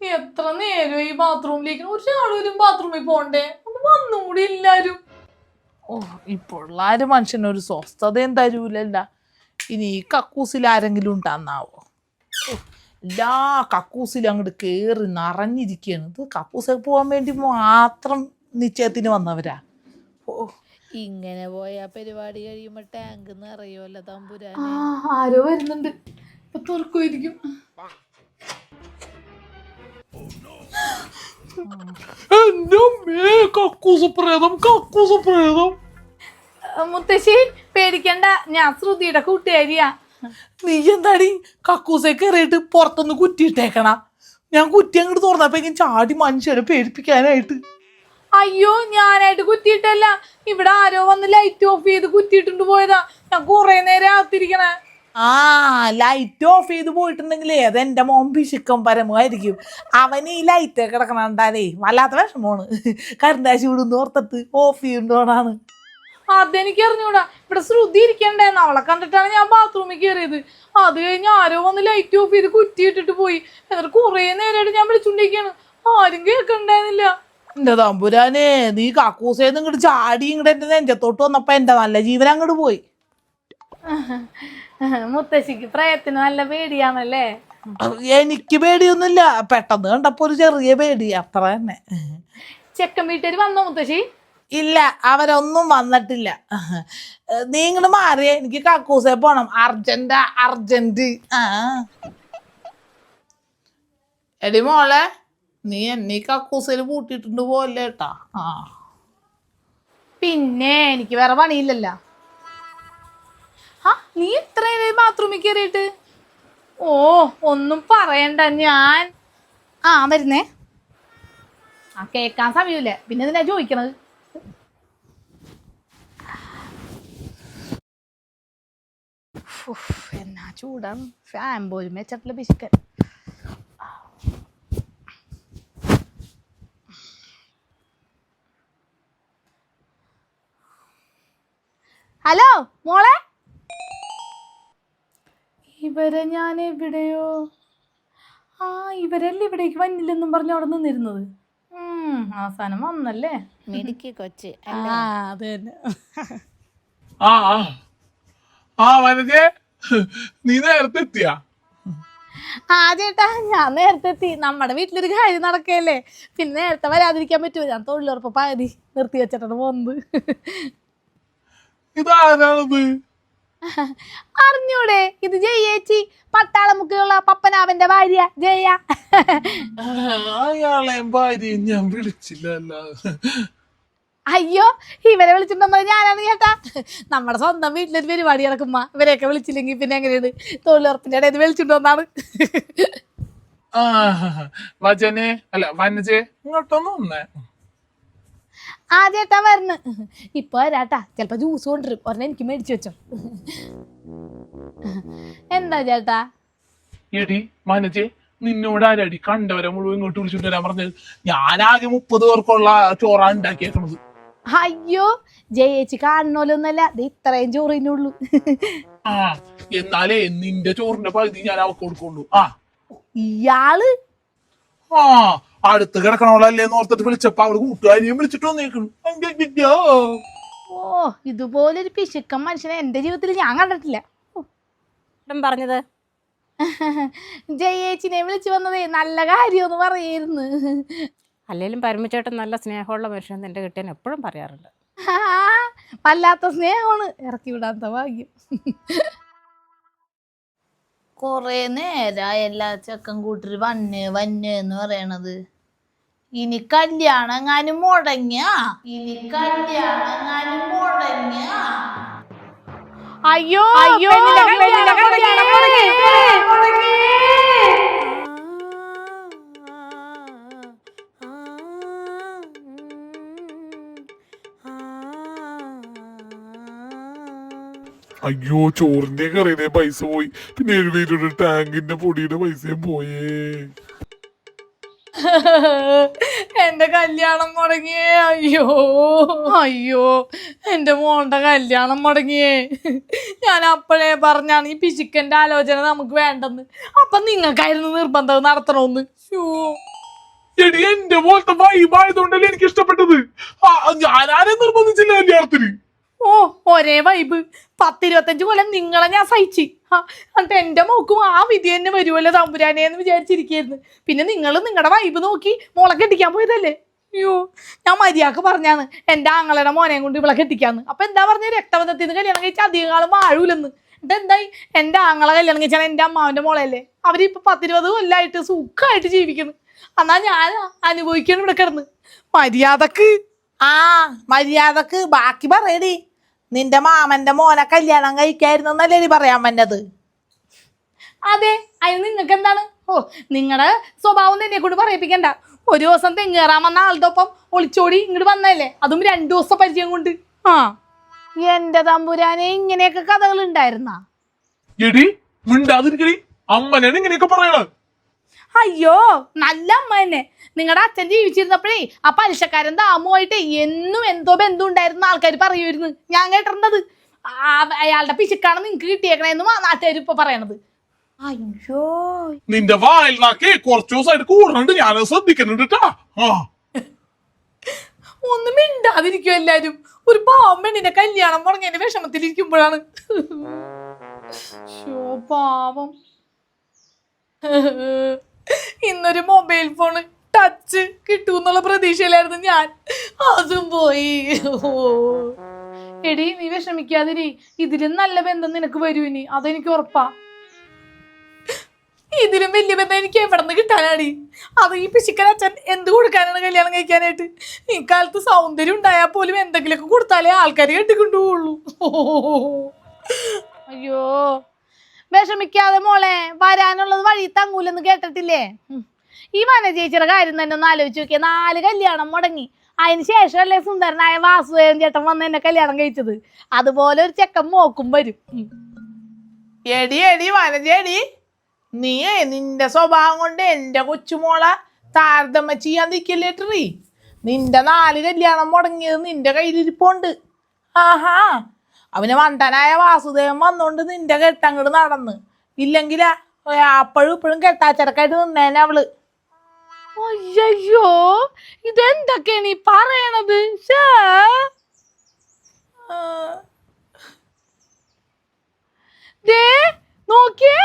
എത്ര നേരം ഈ ബാത്റൂമിലേക്ക് ഒരാളും ബാത്റൂമിൽ പോണ്ടേ? വന്നുകൂടി വന്നും എല്ലാരും. ഓ ഇപ്പോഴുള്ള ആരും മനുഷ്യനൊരു സ്വസ്ഥതയും തരൂലല്ല ഇനി ഈ കക്കൂസിൽ ആരെങ്കിലും ഉണ്ടാന്നാവോ? എല്ലാ കക്കൂസിലും അങ്ങോട്ട് കേറി നിറഞ്ഞിരിക്കുകയാണ് ഇത് കക്കൂസൊക്കെ പോകാൻ വേണ്ടി മാത്രം നിശ്ചയത്തിന് വന്നവരാ. ഓ. ഇങ്ങനെ പോയ പരിപാടി കഴിയുമ്പോ ടാങ്ക് നിറയുമല്ലോ തമ്പുരാ ആരോ വരുന്നുണ്ട്. ഇപ്പൊ തുറക്കുമായിരിക്കും എന്റെ അമ്മേ കക്കൂസ് പ്രേതം കക്കൂസ് പ്രേതം. മുത്തശ്ശി പേടിക്കണ്ട. ഞാൻ ശ്രുതിയുടെ കൂട്ടുകാരിയാ. നീ എന്താടി? കക്കൂസെ കയറിയിട്ട് പുറത്തൊന്ന് കുറ്റിയിട്ടേക്കണ. ഞാൻ കുറ്റി അങ്ങോട്ട് തുറന്നപ്പോ ചാടി മനുഷ്യരെ പേടിപ്പിക്കാനായിട്ട്. അയ്യോ ഞാനായിട്ട് കുറ്റിയിട്ടല്ല. ഇവിടെ ആരോ വന്ന് ലൈറ്റ് ഓഫ് ചെയ്ത് കുറ്റിയിട്ടുണ്ട് പോയതാ. ഞാൻ കുറെ നേരം ആത്തിരിക്കണേ. ആ ലൈറ്റ് ഓഫ് ചെയ്ത് പോയിട്ടുണ്ടെങ്കിലേ അത് എന്റെ മോൻ പിശുക്കം പരമായിരിക്കും. അവന് ഈ ലൈറ്റ് കിടക്കണണ്ടാലേ വല്ലാത്ത വിഷമമാണ്. കരണ്ടാശി വിടുന്ന് ഓർത്തിട്ട് ഓഫ് ചെയ്യുന്നോടാണ് അതെനിക്ക് അറിഞ്ഞൂടാ ഇവിടെ ശ്രുതി ഇരിക്കണ്ടായിരുന്നു അവളെ കണ്ടിട്ടാണ് ഞാൻ ബാത്റൂമിൽ കയറിയത്. അത് കഴിഞ്ഞ് ആരോ വന്ന് ലൈറ്റ് ഓഫ് ചെയ്ത് കുറ്റിയിട്ടിട്ട് പോയി. എന്നിട്ട് കുറേ നേരമായിട്ട് ഞാൻ വിളിച്ചുകൊണ്ടിരിക്കുകയാണ്. ആരും കേൾക്കണ്ടായിരുന്നില്ല എന്റെ തമ്പുരാനെ നീ കാക്കൂസേന്ന് ഇങ്ങോട്ട് ചാടി ഇങ്ങോട്ട് എന്റെ നെഞ്ചത്തോട്ട് വന്നപ്പോൾ എന്റെ നല്ല ജീവൻ അങ്ങോട്ട് പോയി. മുത്തശ്ശിക്ക് പ്രയത്തിന് നല്ല പേടിയാണല്ലേ? എനിക്ക് പേടിയൊന്നുമില്ല. പെട്ടെന്ന് കണ്ടപ്പോ ഒരു ചെറിയ പേടി അത്ര തന്നെ. ചെക്കൻ വീട്ടുകാർ വന്നോ മുത്തശ്ശി? ഇല്ല അവരൊന്നും വന്നിട്ടില്ല. നീ ഇങ്ങോട്ട് മാറിയേ എനിക്ക് കക്കൂസേ പോണം. Urgent urgent. ആ. എടി മോളെ നീ എന്നെ കക്കൂസയിൽ പൂട്ടിയിട്ടുണ്ട് പോലെ കേട്ടാ. ആ. പിന്നെ എനിക്ക് വേറെ പണിയില്ലല്ലോ. നീ ഇത്ര ബാത്റൂമിൽ കയറിയിട്ട് ഓ ഒന്നും പറയണ്ട ഞാൻ. ആ വരുന്നേ. ആ കേക്കാൻ സമയമില്ല. പിന്നെ എന്തിനാ ചോദിക്കണത്? എന്നാ ചൂടാണ് ഫാൻ പോലും വെച്ചിട്ടുള്ള പിശുക്കൻ ഹലോ മോളെ? ഇവരെ ഞാൻ എവിടെയോ ആ ഇവരല്ലേ ഇവിടേക്ക് വന്നില്ലെന്നും പറഞ്ഞ് അവിടെ നിന്നിരുന്നത്. അവസാനം വന്നല്ലേ? മിടുക്കി കൊച്ച് ആ അത് തന്നെ. ആ ആ. ആ വനജേ നീ നേരത്തെ എത്തിയാ ആ ചേട്ടാ ഞാൻ നേരത്തെ എത്തി നമ്മുടെ വീട്ടിലൊരു കാര്യം നടക്കല്ലേ പിന്നെ നേരത്തെ വരാതിരിക്കാൻ പറ്റുമോ ഞാൻ തൊഴിലുറപ്പ് പകുതി നിർത്തി വെച്ചിട്ടാണ് പോകുന്നത് ഇതാരാണത്? അറിഞ്ഞൂടെ? ഇത് ജയേച്ചി പട്ടാളമുക്കിലുള്ള പപ്പനാവന്റെ ഭാര്യ ജയ. അയാളെ ഭാര്യ ഞാൻ വിളിച്ചില്ലല്ല. അയ്യോ ഇവരെ വിളിച്ചിട്ടുണ്ടെന്നത് ഞാനാണ് കേട്ടാ. നമ്മുടെ സ്വന്തം വീട്ടിലൊരു പരിപാടി നടക്കുമ്പ ഇവരെയൊക്കെ വിളിച്ചില്ലെങ്കിൽ പിന്നെ എങ്ങനെയാണ്? തൊഴിലുറപ്പിന്റെ ഇടയിൽ വിളിച്ചിട്ട് വന്നാണ് ആ വചനെ അല്ല വനജെ ഇങ്ങോട്ടൊന്നും വന്നേ. ആ വരണ. ഇപ്പൊ വരാട്ടാ. ചിലപ്പോ ജ്യൂസ് കൊണ്ടുവരും. ഒരെണ്ണം എനിക്ക് മേടിച്ചു വെച്ചോ. എന്താ ചേട്ടാ? എടി മനജെ നിന്നോട് ആരടി കണ്ടവരെ മുഴുവൻ ഇങ്ങോട്ട് വിളിച്ചിട്ട് വരാൻ പറഞ്ഞത്? ഞാനാകെ മുപ്പത് പേർക്കുള്ള ചോറാണ് ഉണ്ടാക്കിയേക്കണത്. അയ്യോ ജയേച്ചി കാണണോലൊന്നല്ല. ഇത് ഇത്രയും ചോറിനുള്ളൂ ആ എന്നാലേ നിന്റെ ചോറിന്റെ പകുതി ഞാൻ അവക്ക് കൊടുക്കുള്ളൂ. ആ. ഇയാൾ? ആ അടുത്ത് കിടക്കണോളല്ലേ ഓർത്തിട്ട് വിളിച്ചപ്പോ അവൾ കൂട്ടുകാരിയും വിളിച്ചിട്ട് വന്നേക്കണു ഓ ഇതുപോലൊരു പിശുക്കൻ മനുഷ്യനെ എന്റെ ജീവിതത്തിൽ ഞാൻ കണ്ടിട്ടില്ല. പറഞ്ഞത്? ജയേച്ചിനെ വിളിച്ചു വന്നതേ നല്ല കാര്യമെന്ന് പറയായിരുന്നു അല്ലെങ്കിലും പരമച്ചേട്ടൻ നല്ല സ്നേഹമുള്ള മനുഷ്യൻ എന്റെ കിട്ടിയാൻ എപ്പോഴും പറയാറുണ്ട്. വല്ലാത്ത സ്നേഹമാണ്. ഇറക്കി വിടാത്ത ഭാഗ്യം. കൊറേ നേരായ എല്ലാ ചെക്കൻ കൂട്ടര് വന്ന് വന്ന് എന്ന് പറയണത്. ഇനി കല്യാണങ്ങാനും മുടങ്ങിയ. ഇനി കല്യാണങ്ങാനും മുടങ്ങിയ. അയ്യോ അയ്യോ അയ്യോ ചോറിന്റെ കറിയുടെ പൈസ പോയി. പിന്നെ എഴുപത് ടാങ്കിന്റെ പൊടിയുടെ പൈസയും പോയേ. എന്റെ കല്യാണം മുടങ്ങിയേ അയ്യോ. അയ്യോ എന്റെ മോളുടെ കല്യാണം മുടങ്ങിയേ. ഞാൻ അപ്പോഴേ പറഞ്ഞാണ് ഈ പിശുക്കന്റെ ആലോചന നമുക്ക് വേണ്ടെന്ന്. അപ്പൊ നിങ്ങൾക്കായിരുന്നു നിർബന്ധം നടത്തണമെന്ന്. എടി എന്റെ പോലത്തെ വൈബായതുകൊണ്ടല്ലേ എനിക്ക് ഇഷ്ടപ്പെട്ടത്? ഞാനാരെ നിർബന്ധിച്ചില്ല കല്യാണത്തിന്? ഓ ഒരേ വൈബ് പത്തിരുപത്തഞ്ച് കൊല്ലം നിങ്ങളെ ഞാൻ സഹിച്ച്. എന്നിട്ട് എന്റെ മോക്കും ആ വിധി തന്നെ വരുമല്ലോ തമ്പുരാനെ എന്ന് വിചാരിച്ചിരിക്കുന്നു പിന്നെ നിങ്ങൾ നിങ്ങളുടെ വൈബ് നോക്കി മോളെ കെട്ടിക്കാൻ പോയതല്ലേ? അയ്യോ ഞാൻ മര്യാദയ്ക്ക് പറഞ്ഞാണ് എന്റെ ആങ്ങളുടെ മോനെ കൊണ്ട് ഇവളെ കെട്ടിക്കാന്ന്. അപ്പൊ എന്താ പറഞ്ഞ? രക്തബന്ധത്തിൽ നിന്ന് കല്യാണം കഴിച്ചാൽ അധികം കാലം വാഴൂലെന്ന്. എന്നിട്ട് എന്തായി? എന്റെ ആങ്ങളെ കല്യാണം കഴിച്ചാൽ എന്റെ അമ്മാവന്റെ മോളല്ലേ? അവരിപ്പോൾ പത്തിരുപത് കൊല്ലമായിട്ട് സുഖമായിട്ട് ജീവിക്കുന്നു. എന്നാ ഞാൻ അനുഭവിക്കണം ഇവിടെ കിടന്ന്. മര്യാദയ്ക്ക് ആ മര്യാദയ്ക്ക് ബാക്കി പറയടി. നിന്റെ മാമന്റെ മോനെ കല്യാണം കഴിക്കായിരുന്നു നീ പറയാൻ വന്നത്? അതെ അതിന് നിങ്ങൾക്ക് എന്താണ്? ഓ നിങ്ങളുടെ സ്വഭാവം തന്നെ കൂടി പറയിപ്പിക്കണ്ട. ഒരു ദിവസം തെങ്ങേറാൻ വന്ന ആളുടെ ഒപ്പം ഒളിച്ചോടി ഇങ്ങോട്ട് വന്നല്ലേ അതും രണ്ടു ദിവസം പരിചയം കൊണ്ട്. ആ. എന്റെ തമ്പുരാനെ ഇങ്ങനെയൊക്കെ കഥകൾ ഉണ്ടായിരുന്നാടി മിണ്ടാതിരിക്കടി. അമ്മനാണ് ഇങ്ങനെയൊക്കെ പറയണത്. അയ്യോ നല്ല അമ്മ തന്നെ നിങ്ങളുടെ അച്ഛൻ ജീവിച്ചിരുന്നപ്പോഴേ ആ പലിശക്കാരൻ അമ്മുമായിട്ട് എന്നും എന്തോ ബന്ധം ഉണ്ടായിരുന്ന ആൾക്കാർ പറയുമായിരുന്നു ഞാൻ ആ, അയാളുടെ പിശുക്കാണ് നിങ്ങക്ക് കിട്ടിയേക്കണേന്ന് നാട്ടുകാർ ഇപ്പൊ പറയണത്. അയ്യോ. നിന്റെ വായിൽ നാക്കേ കുറച്ചു ദിവസമായിട്ട് കൂടുന്നുണ്ട്. ഞാൻ ശ്രദ്ധിക്കുന്നുണ്ട് ഒന്നും മിണ്ടാതിരിക്കും എല്ലാരും? ഒരു പാവം പെണ്ണിന്റെ കല്യാണം മുടങ്ങിയതിന്റെ വിഷമത്തിലിരിക്കുമ്പോഴാണ്. ശോ, പാവം. ഇന്നൊരു മൊബൈൽ ഫോൺ ടച്ച് കിട്ടൂന്നുള്ള പ്രതീക്ഷയിലായിരുന്നു ഞാൻ. അതും പോയി. എടി നീ വിഷമിക്കാതിരി. ഇതിലും നല്ല ബന്ധം നിനക്ക് വരൂ ഇനി. അതെനിക്ക് ഉറപ്പാ. ഇതിലും വലിയ ബന്ധം എനിക്ക് എവിടെ നിന്ന് കിട്ടാനാടി? അത് ഈ പിശിക്കൻ അച്ഛൻ എന്ത് കൊടുക്കാനാണ് കല്യാണം കഴിക്കാനായിട്ട്? ഈ കാലത്ത് സൗന്ദര്യം ഉണ്ടായാൽ പോലും എന്തെങ്കിലുമൊക്കെ കൊടുത്താലേ ആൾക്കാർ കെട്ടിക്കൊണ്ടുപോകുള്ളൂ അയ്യോ. വിഷമിക്കാതെ മോളെ വരാനുള്ളത് വഴി തങ്ങൂലെന്ന് കേട്ടിട്ടില്ലേ. ഈ വന ചേച്ചിയുടെ കാര്യം തന്നെ ഒന്ന് ആലോചിച്ച് നോക്കിയ. നാല് കല്യാണം മുടങ്ങി. അതിന് ശേഷമല്ലേ സുന്ദരനായ വാസുദേവൻ ചേട്ടൻ വന്ന് എന്നെ കല്യാണം കഴിച്ചത്. അതുപോലെ ഒരു ചെക്കൻ മോക്കും വരും. എടി എടി വനജേടി നീ നിന്റെ സ്വഭാവം കൊണ്ട് എന്റെ കൊച്ചുമോളെ താരതമ്യ ചെയ്യാൻ നിൽക്കില്ലേ ട്രീ? നിന്റെ നാല് കല്യാണം മുടങ്ങിയത് നിന്റെ കയ്യിലിരിപ്പുണ്ട്. ആഹാ. അവന് വണ്ടനായ വാസുദേവൻ വന്നോണ്ട് നിന്റെ കെട്ടങ്ങട് നടന്ന്. ഇല്ലെങ്കിലാ അപ്പോഴും ഇപ്പോഴും കെട്ടാച്ചടക്കായിട്ട് നിന്നേനെ അവൾ. അയ്യോ ഇതെന്തൊക്കെയാണ് ഈ പറയണത് ദേ നോക്കിയേ.